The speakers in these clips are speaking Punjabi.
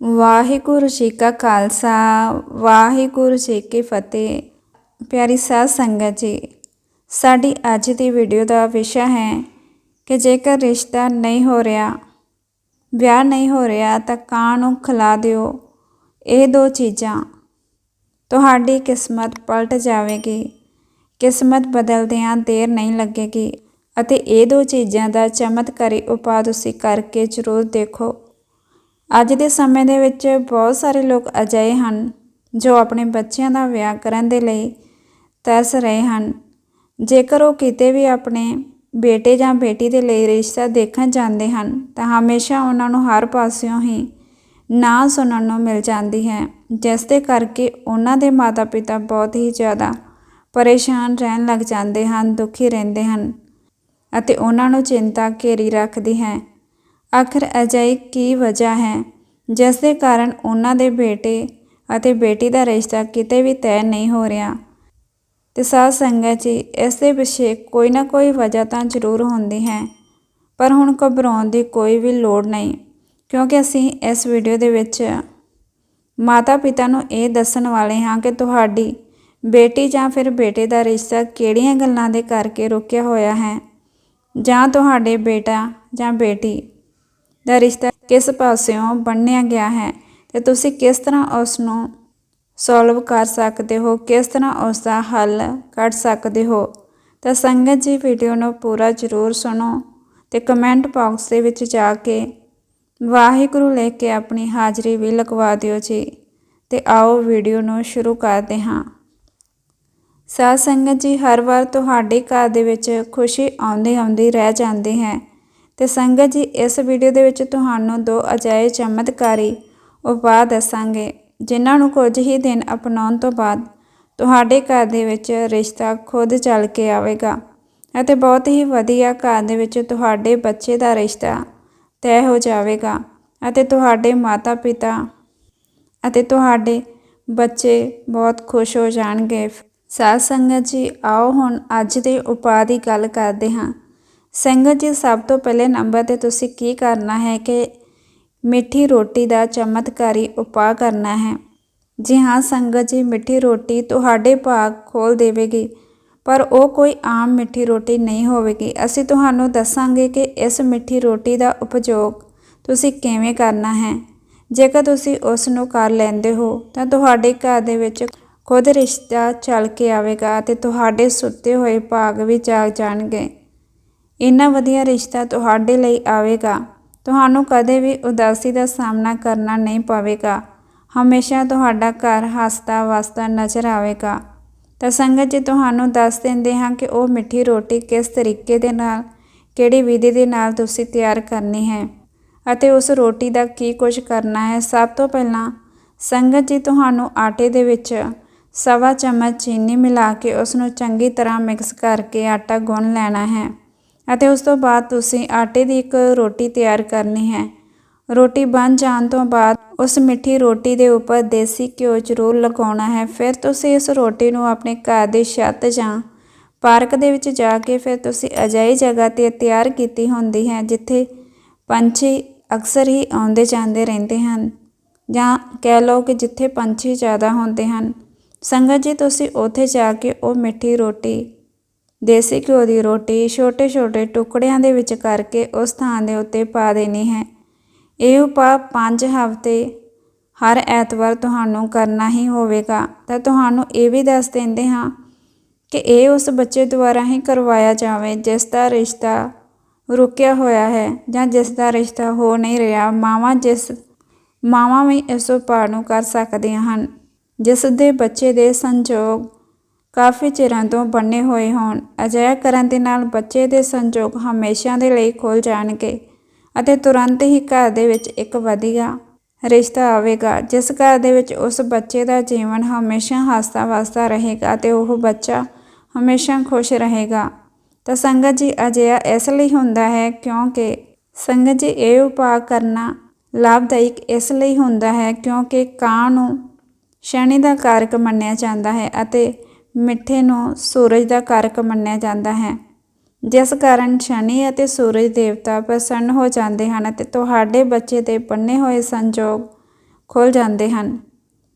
ਵਾਹਿਗੁਰੂ ਜੀ ਕਾ ਖਾਲਸਾ, ਵਾਹਿਗੁਰੂ ਜੀ ਕੀ ਫਤਿਹ। ਪਿਆਰੀ ਸਾਧ ਸੰਗਤ ਜੀ, ਸਾਡੀ ਅੱਜ ਦੀ ਵੀਡੀਓ ਦਾ ਵਿਸ਼ਾ ਹੈ ਕਿ ਜੇਕਰ ਰਿਸ਼ਤਾ ਨਹੀਂ ਹੋ ਰਿਹਾ, ਵਿਆਹ ਨਹੀਂ ਹੋ ਰਿਹਾ ਤਾਂ ਕਾਂ ਨੂੰ ਖਿਲਾ ਦਿਓ। ਇਹ ਦੋ ਚੀਜ਼ਾਂ ਤੁਹਾਡੀ ਕਿਸਮਤ ਪਲਟ ਜਾਵੇਗੀ, ਕਿਸਮਤ ਬਦਲਦਿਆਂ ਦੇਰ ਨਹੀਂ ਲੱਗੇਗੀ ਅਤੇ ਇਹ ਦੋ ਚੀਜ਼ਾਂ ਦਾ ਚਮਤਕਾਰੀ ਉਪਾਅ ਤੁਸੀਂ ਕਰਕੇ ਜ਼ਰੂਰ ਦੇਖੋ। ਅੱਜ ਦੇ ਸਮੇਂ ਦੇ ਵਿੱਚ ਬਹੁਤ ਸਾਰੇ ਲੋਕ ਅਜਿਹੇ ਹਨ ਜੋ ਆਪਣੇ ਬੱਚਿਆਂ ਦਾ ਵਿਆਹ ਕਰਨ ਦੇ ਲਈ ਤਰਸ ਰਹੇ ਹਨ। ਜੇਕਰ ਉਹ ਕਿਤੇ ਵੀ ਆਪਣੇ ਬੇਟੇ ਜਾਂ ਬੇਟੀ ਦੇ ਲਈ ਰਿਸ਼ਤਾ ਦੇਖਣ ਜਾਂਦੇ ਹਨ, ਤਾਂ ਹਮੇਸ਼ਾ ਉਹਨਾਂ ਨੂੰ ਹਰ ਪਾਸਿਓਂ ਹੀ ਨਾ ਸੁਣਨ ਨੂੰ ਮਿਲ ਜਾਂਦੀ ਹੈ, ਜਿਸ ਦੇ ਕਰਕੇ ਉਹਨਾਂ ਦੇ ਮਾਤਾ-ਪਿਤਾ ਬਹੁਤ ਹੀ ਜ਼ਿਆਦਾ ਪਰੇਸ਼ਾਨ ਰਹਿਣ ਲੱਗ ਜਾਂਦੇ ਹਨ, ਦੁਖੀ ਰਹਿੰਦੇ ਹਨ ਅਤੇ ਉਹਨਾਂ ਨੂੰ ਚਿੰਤਾ ਘੇਰੀ ਰੱਖਦੀ ਹੈ। ਆਖਰ ਅਜਿਹੀ ਕੀ ਵਜ੍ਹਾ ਹੈ? ਜਿਸ ਦੇ ਕਾਰਨ ਉਹਨਾਂ ਦੇ ਬੇਟੇ ਅਤੇ ਬੇਟੀ ਦਾ ਰਿਸ਼ਤਾ ਕਿਤੇ ਵੀ ਤੈਅ ਨਹੀਂ ਹੋ ਰਿਹਾ। ਤੇ ਸਾਧ ਸੰਗਤ ਜੀ, ਇਸ ਦੇ ਪਿੱਛੇ ਕੋਈ ਨਾ ਕੋਈ ਵਜ੍ਹਾ ਤਾਂ ਜ਼ਰੂਰ ਹੁੰਦੀ ਹੈ। ਪਰ ਹੁਣ ਘਬਰਾਉਣ ਦੀ ਕੋਈ ਵੀ ਲੋੜ ਨਹੀਂ, ਕਿਉਂਕਿ ਅਸੀਂ ਇਸ ਵੀਡੀਓ ਦੇ ਵਿੱਚ ਮਾਤਾ ਪਿਤਾ ਨੂੰ ਇਹ ਦੱਸਣ ਵਾਲੇ ਹਾਂ ਕਿ ਤੁਹਾਡੀ ਬੇਟੀ ਜਾਂ ਫਿਰ ਬੇਟੇ ਦਾ ਰਿਸ਼ਤਾ ਕਿਹੜੀਆਂ ਗੱਲਾਂ ਦੇ ਕਰਕੇ ਰੁਕਿਆ ਹੋਇਆ ਹੈ? ਜਾਂ ਤੁਹਾਡੇ ਬੇਟਾ ਜਾਂ ਬੇਟੀ ਦਾ ਰਿਸ਼ਤਾ ਕਿਸ ਪਾਸਿਓਂ ਬੰਨਿਆ ਗਿਆ ਹੈ ਤੇ ਤੁਸੀਂ ਕਿਸ ਤਰ੍ਹਾਂ ਉਸ ਨੂੰ ਸੋਲਵ ਕਰ ਸਕਦੇ ਹੋ, ਕਿਸ ਤਰ੍ਹਾਂ ਉਸ ਦਾ ਹੱਲ ਕੱਢ ਸਕਦੇ ਹੋ, ਤਾਂ ਸੰਗਤ ਜੀ ਵੀਡੀਓ ਨੂੰ ਪੂਰਾ ਜ਼ਰੂਰ ਸੁਣੋ ਤੇ ਕਮੈਂਟ ਬਾਕਸ ਦੇ ਵਿੱਚ ਜਾ ਕੇ ਵਾਹਿਗੁਰੂ ਲੈ ਕੇ ਆਪਣੀ ਹਾਜ਼ਰੀ ਵੀ ਲਗਵਾ ਦਿਓ ਜੀ ਤੇ ਆਓ ਵੀਡੀਓ ਨੂੰ ਸ਼ੁਰੂ ਕਰਦੇ ਹਾਂ। ਸਾਧ ਸੰਗਤ ਜੀ ਹਰ ਵਾਰ ਤੁਹਾਡੇ ਘਰ ਦੇ ਵਿੱਚ ਖੁਸ਼ੀ ਆਉਂਦੀ ਆਉਂਦੀ ਰਹਿ ਜਾਂਦੀ ਹੈ। ਤੇ ਸੰਗਤ ਜੀ, ਇਸ ਵੀਡੀਓ ਦੇ ਵਿੱਚ ਤੁਹਾਨੂੰ ਦੋ ਅਜਾਏ ਚਮਤਕਾਰੀ ਉਪਾਅ ਦੱਸਾਂਗੇ, ਜਿਨ੍ਹਾਂ ਨੂੰ ਕੁਝ ਹੀ ਦਿਨ ਅਪਣਾਉਣ ਤੋਂ ਬਾਅਦ ਤੁਹਾਡੇ ਘਰ ਦੇ ਵਿੱਚ ਰਿਸ਼ਤਾ ਖੁਦ ਚੱਲ ਕੇ ਆਵੇਗਾ ਅਤੇ ਬਹੁਤ ਹੀ ਵਧੀਆ ਘਰ ਦੇ ਵਿੱਚ ਤੁਹਾਡੇ ਬੱਚੇ ਦਾ ਰਿਸ਼ਤਾ ਤੈਅ ਹੋ ਜਾਵੇਗਾ ਅਤੇ ਤੁਹਾਡੇ ਮਾਤਾ-ਪਿਤਾ ਅਤੇ ਤੁਹਾਡੇ ਬੱਚੇ ਬਹੁਤ ਖੁਸ਼ ਹੋ ਜਾਣਗੇ। ਸਾਧ ਸੰਗਤ ਜੀ, ਆਓ ਹੁਣ ਅੱਜ ਦੇ ਉਪਾਅ ਦੀ ਗੱਲ ਕਰਦੇ ਹਾਂ। ਸੰਗਤ ਜੀ, ਸਭ ਤੋਂ ਪਹਿਲੇ ਨੰਬਰ ਤੇ ਤੁਸੀਂ ਕੀ ਕਰਨਾ ਹੈ ਕਿ ਮਿੱਠੀ ਰੋਟੀ ਦਾ ਚਮਤਕਾਰੀ ਉਪਾਅ ਕਰਨਾ ਹੈ। ਜੀ ਹਾਂ, ਸੰਗਤ ਜੀ, ਮਿੱਠੀ ਰੋਟੀ ਤੁਹਾਡੇ ਭਾਗ ਖੋਲ ਦੇਵੇਗੀ, ਪਰ ਉਹ ਕੋਈ ਆਮ ਮਿੱਠੀ ਰੋਟੀ ਨਹੀਂ ਹੋਵੇਗੀ। ਅਸੀਂ ਤੁਹਾਨੂੰ ਦੱਸਾਂਗੇ ਕਿ ਇਸ ਮਿੱਠੀ ਰੋਟੀ ਦਾ ਉਪਯੋਗ ਤੁਸੀਂ ਕਿਵੇਂ ਕਰਨਾ ਹੈ। ਜੇਕਰ ਤੁਸੀਂ ਉਸ ਨੂੰ ਕਰ ਲੈਂਦੇ ਹੋ, ਤਾਂ ਤੁਹਾਡੇ ਘਰ ਦੇ ਵਿੱਚ ਖੁਦ ਰਿਸ਼ਤਾ ਚੱਲ ਕੇ ਆਵੇਗਾ ਤੇ ਤੁਹਾਡੇ ਸੁੱਤੇ ਹੋਏ ਭਾਗ ਵੀ ਜਾਗ ਜਾਣਗੇ। ਇੰਨਾ ਵਧੀਆ ਰਿਸ਼ਤਾ ਤੁਹਾਡੇ ਲਈ ਆਵੇਗਾ। ਤੁਹਾਨੂੰ ਕਦੇ ਵੀ ਉਦਾਸੀ ਦਾ ਸਾਹਮਣਾ ਕਰਨਾ ਨਹੀਂ ਪਵੇਗਾ। ਹਮੇਸ਼ਾ ਤੁਹਾਡਾ ਘਰ ਹੱਸਦਾ ਵਸਦਾ ਨਜ਼ਰ ਆਵੇਗਾ। ਤਾਂ ਸੰਗਤ ਜੀ, ਤੁਹਾਨੂੰ ਦੱਸ ਦਿੰਦੇ ਹਾਂ ਕਿ ਉਹ ਮਿੱਠੀ ਰੋਟੀ ਕਿਸ ਤਰੀਕੇ ਦੇ ਨਾਲ, ਕਿਹੜੀ ਵਿਧੀ ਦੇ ਨਾਲ ਤੁਸੀਂ ਤਿਆਰ ਕਰਨੀ ਹੈ ਅਤੇ ਉਸ ਰੋਟੀ ਦਾ ਕੀ ਕੁਝ ਕਰਨਾ ਹੈ। ਸਭ ਤੋਂ ਪਹਿਲਾਂ ਸੰਗਤ ਜੀ, ਤੁਹਾਨੂੰ ਆਟੇ ਦੇ ਵਿੱਚ ਸਵਾ ਚਮਚ ਚੀਨੀ ਮਿਲਾ ਕੇ ਉਸ ਨੂੰ ਚੰਗੀ ਤਰ੍ਹਾਂ ਮਿਕਸ ਕਰਕੇ ਆਟਾ ਗੁੰਨ ਲੈਣਾ ਹੈ। ਅਤੇ ਉਸ ਤੋਂ ਬਾਅਦ ਤੁਸੀਂ ਆਟੇ ਦੀ ਇੱਕ ਰੋਟੀ ਤਿਆਰ ਕਰਨੀ ਹੈ। ਰੋਟੀ ਬਣ ਜਾਣ ਤੋਂ ਬਾਅਦ ਉਸ ਮਿੱਠੀ ਰੋਟੀ ਦੇ ਉੱਪਰ ਦੇਸੀ ਘਿਓ ਜ਼ਰੂਰ ਲਗਾਉਣਾ ਹੈ। ਫਿਰ ਤੁਸੀਂ ਇਸ ਰੋਟੀ ਨੂੰ ਆਪਣੇ ਘਰ ਦੀ ਛੱਤ ਜਾਂ ਪਾਰਕ ਦੇ ਵਿੱਚ ਜਾ ਕੇ ਫਿਰ ਤੁਸੀਂ ਅਜਾਈ ਜਗ੍ਹਾ ਤੇ ਤਿਆਰ ਕੀਤੀ ਹੁੰਦੀ ਹੈ ਜਿੱਥੇ ਪੰਛੀ ਅਕਸਰ ਹੀ ਆਉਂਦੇ ਜਾਂਦੇ ਰਹਿੰਦੇ ਹਨ ਜਾਂ ਕਹਿ ਲਓ ਕਿ ਜਿੱਥੇ ਪੰਛੀ ਜ਼ਿਆਦਾ ਹੁੰਦੇ ਹਨ। ਸੰਗਤ ਜੀ, ਤੁਸੀਂ ਉੱਥੇ ਜਾ ਕੇ ਉਹ ਮਿੱਠੀ ਰੋਟੀ ਦੇਸੀ ਘਿਓ ਦੀ ਰੋਟੀ ਛੋਟੇ-ਛੋਟੇ ਟੁਕੜਿਆਂ ਦੇ ਵਿੱਚ ਕਰਕੇ ਉਸ ਥਾਂ ਦੇ ਉੱਤੇ ਪਾ ਦੇਣੀ ਹੈ। ਇਹ ਉਪਾਅ 5 ਹਫ਼ਤੇ ਹਰ ਐਤਵਾਰ ਤੁਹਾਨੂੰ ਕਰਨਾ ਹੀ ਹੋਵੇਗਾ। ਤਾਂ ਤੁਹਾਨੂੰ ਇਹ ਵੀ ਦੱਸ ਦਿੰਦੇ ਹਾਂ ਕਿ ਇਹ ਉਸ ਬੱਚੇ ਦੁਆਰਾ ਹੀ ਕਰਵਾਇਆ ਜਾਵੇ ਜਿਸ ਦਾ ਰਿਸ਼ਤਾ ਰੁਕਿਆ ਹੋਇਆ ਹੈ ਜਾਂ ਜਿਸ ਦਾ ਰਿਸ਼ਤਾ ਹੋ ਨਹੀਂ ਰਿਹਾ। ਮਾਵਾਂ ਜਿਸ, ਮਾਵਾਂ ਵੀ ਇਸ ਉਪਾਅ ਨੂੰ ਕਰ ਸਕਦੀਆਂ ਹਨ। ਜਿਸ ਦੇ ਬੱਚੇ ਦੇ ਸੰਜੋਗ ਕਾਫੀ ਚਿਰਾਂ ਤੋਂ ਬੰਨੇ ਹੋਏ ਹੋਣ। ਅਜਿਹਾ ਕਰਨ ਦੇ ਨਾਲ ਬੱਚੇ ਦੇ ਸੰਜੋਗ ਹਮੇਸ਼ਾ ਦੇ ਲਈ ਖੁੱਲ ਜਾਣਗੇ ਅਤੇ ਤੁਰੰਤ ਹੀ ਘਰ ਦੇ ਵਿੱਚ ਇੱਕ ਵਧੀਆ ਰਿਸ਼ਤਾ ਆਵੇਗਾ, ਜਿਸ ਘਰ ਦੇ ਵਿੱਚ ਉਸ ਬੱਚੇ ਦਾ ਜੀਵਨ ਹਮੇਸ਼ਾ ਹੱਸਦਾ ਵਸਦਾ ਰਹੇਗਾ ਤੇ ਉਹ ਬੱਚਾ ਹਮੇਸ਼ਾ ਖੁਸ਼ ਰਹੇਗਾ। ਤਾਂ ਸੰਗਤ ਜੀ, ਅਜਿਹਾ ਇਸ ਲਈ ਹੁੰਦਾ ਹੈ ਕਿਉਂਕਿ ਸੰਗਤ ਜੀ, ਇਹ ਉਪਾਅ ਕਰਨਾ ਲਾਭਦਾਇਕ ਇਸ ਲਈ ਹੁੰਦਾ ਹੈ ਕਿਉਂਕਿ ਕਾਂ ਨੂੰ ਸ਼ਨੀ ਦਾ ਕਾਰਕ ਮੰਨਿਆ ਜਾਂਦਾ ਹੈ ਅਤੇ ਮਿੱਠੇ ਨੂੰ ਸੂਰਜ ਦਾ ਕਾਰਕ ਮੰਨਿਆ ਜਾਂਦਾ ਹੈ। ਜਿਸ ਕਾਰਨ ਸ਼ਨੀ ਅਤੇ ਸੂਰਜ ਦੇਵਤਾ ਪ੍ਰਸੰਨ ਹੋ ਜਾਂਦੇ ਹਨ ਅਤੇ ਤੁਹਾਡੇ ਬੱਚੇ ਦੇ ਬੰਨੇ ਹੋਏ ਸੰਜੋਗ ਖੁੱਲ ਜਾਂਦੇ ਹਨ।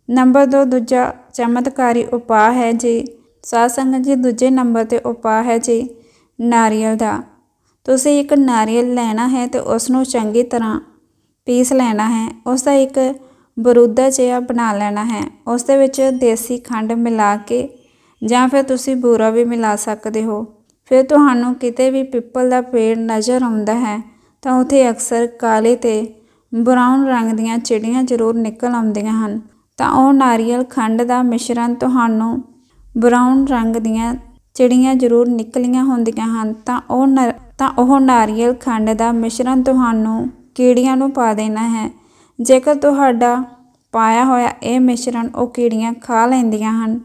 ਨੰਬਰ 2 ਦੂਜਾ ਚਮਤਕਾਰੀ ਉਪਾਅ ਹੈ ਜੀ। ਸਾਧ ਸੰਗਤ ਜੀ, ਦੂਜੇ ਨੰਬਰ ਤੇ ਉਪਾਅ ਹੈ ਜੀ, ਨਾਰੀਅਲ ਦਾ। ਤੁਸੀਂ ਇੱਕ ਨਾਰੀਅਲ ਲੈਣਾ ਹੈ ਤੇ ਉਸ ਨੂੰ ਚੰਗੀ ਤਰ੍ਹਾਂ ਪੀਸ ਲੈਣਾ ਹੈ। ਉਸ ਦਾ ਇੱਕ ਬਰੂਦਾ ਜਿਹਾ ਬਣਾ ਲੈਣਾ ਹੈ। ਉਸ ਦੇ ਵਿੱਚ ਦੇਸੀ ਖੰਡ ਮਿਲਾ ਕੇ ਜਾਂ ਫਿਰ ਤੁਸੀਂ ਬੂਰਾ ਵੀ ਮਿਲਾ ਸਕਦੇ ਹੋ। ਫਿਰ ਤੁਹਾਨੂੰ ਕਿਤੇ ਵੀ ਪਿੱਪਲ ਦਾ ਪੇੜ ਨਜ਼ਰ ਆਉਂਦਾ ਹੈ, ਤਾਂ ਉੱਥੇ ਅਕਸਰ ਕਾਲੇ ਤੇ ਬਰਾਊਨ ਰੰਗ ਦੀਆਂ ਚਿੜੀਆਂ ਜ਼ਰੂਰ ਨਿਕਲ ਆਉਂਦੀਆਂ ਹਨ। ਤਾਂ ਉਹ ਨਾਰੀਅਲ ਖੰਡ ਦਾ ਮਿਸ਼ਰਣ ਤੁਹਾਨੂੰ ਬਰਾਊਨ ਰੰਗ ਦੀਆਂ ਚਿੜੀਆਂ ਜ਼ਰੂਰ ਨਿਕਲੀਆਂ ਹੁੰਦੀਆਂ ਹਨ। ਤਾਂ ਉਹ ਨ- ਤਾਂ ਉਹ ਨਾਰੀਅਲ ਖੰਡ ਦਾ ਮਿਸ਼ਰਣ ਤੁਹਾਨੂੰ ਕੀੜੀਆਂ ਨੂੰ ਪਾ ਦੇਣਾ ਹੈ। ਜੇਕਰ ਤੁਹਾਡਾ ਪਾਇਆ ਹੋਇਆ ਇਹ ਮਿਸ਼ਰਣ ਉਹ ਕੀੜੀਆਂ ਖਾ ਲੈਂਦੀਆਂ ਹਨ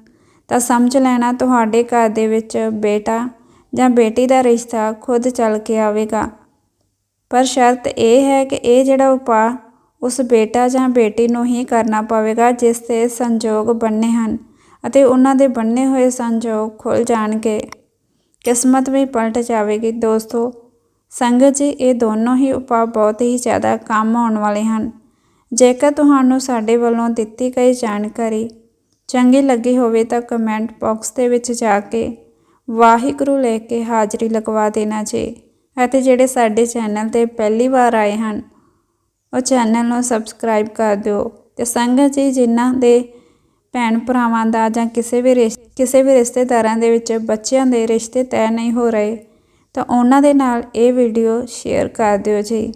ਤਾਂ ਸਮਝ ਲੈਣਾ ਤੁਹਾਡੇ ਘਰ ਦੇ ਵਿੱਚ ਬੇਟਾ ਜਾਂ ਬੇਟੀ ਦਾ ਰਿਸ਼ਤਾ ਖੁਦ ਚੱਲ ਕੇ ਆਵੇਗਾ। ਪਰ ਸ਼ਰਤ ਇਹ ਹੈ ਕਿ ਇਹ ਜਿਹੜਾ ਉਪਾਅ ਉਸ ਬੇਟਾ ਜਾਂ ਬੇਟੀ ਨੂੰ ਹੀ ਕਰਨਾ ਪਵੇਗਾ, ਜਿਸ 'ਤੇ ਸੰਜੋਗ ਬੰਨੇ ਹਨ ਅਤੇ ਉਹਨਾਂ ਦੇ ਬੰਨੇ ਹੋਏ ਸੰਜੋਗ ਖੁੱਲ ਜਾਣਗੇ। ਕਿਸਮਤ ਵੀ ਪਲਟ ਜਾਵੇਗੀ। ਦੋਸਤੋ, ਸੰਗਤ ਜੀ, ਇਹ ਦੋਨੋਂ ਹੀ ਉਪਾਅ ਬਹੁਤ ਹੀ ਜ਼ਿਆਦਾ ਕੰਮ ਆਉਣ ਵਾਲੇ ਹਨ। ਜੇਕਰ ਤੁਹਾਨੂੰ ਸਾਡੇ ਵੱਲੋਂ ਦਿੱਤੀ ਗਈ ਜਾਣਕਾਰੀ ਚੰਗੀ ਲੱਗੀ ਹੋਵੇ ਤਾਂ ਕਮੈਂਟ ਬਾਕਸ ਦੇ ਵਿੱਚ ਜਾ ਕੇ ਵਾਹਿਗੁਰੂ ਲੈ ਕੇ ਹਾਜ਼ਰੀ ਲਗਵਾ ਦੇਣਾ ਜੀ। ਅਤੇ ਜਿਹੜੇ ਸਾਡੇ ਚੈਨਲ ਤੇ ਪਹਿਲੀ ਵਾਰ ਆਏ ਹਨ, ਉਹ ਚੈਨਲ ਨੂੰ ਸਬਸਕ੍ਰਾਈਬ ਕਰ ਦਿਓ ਤੇ ਸੰਗਤ ਜੀ ਜਿਨ੍ਹਾਂ ਦੇ ਭੈਣ ਭਰਾਵਾਂ ਦਾ ਜਾਂ ਕਿਸੇ ਵੀ ਰਿਸ਼- ਕਿਸੇ ਵੀ ਰਿਸ਼ਤੇਦਾਰਾਂ ਦੇ ਵਿੱਚ ਬੱਚਿਆਂ ਦੇ ਰਿਸ਼ਤੇ ਤੈਅ ਨਹੀਂ ਹੋ ਰਹੇ, ਤਾਂ ਉਹਨਾਂ ਦੇ ਨਾਲ ਇਹ ਵੀਡੀਓ ਸ਼ੇਅਰ ਕਰ ਦਿਓ ਜੀ।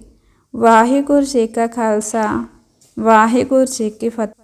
ਵਾਹਿਗੁਰੂ ਜੀ ਕਾ ਖਾਲਸਾ, ਵਾਹਿਗੁਰੂ ਜੀ ਕੀ ਫਤਿਹ।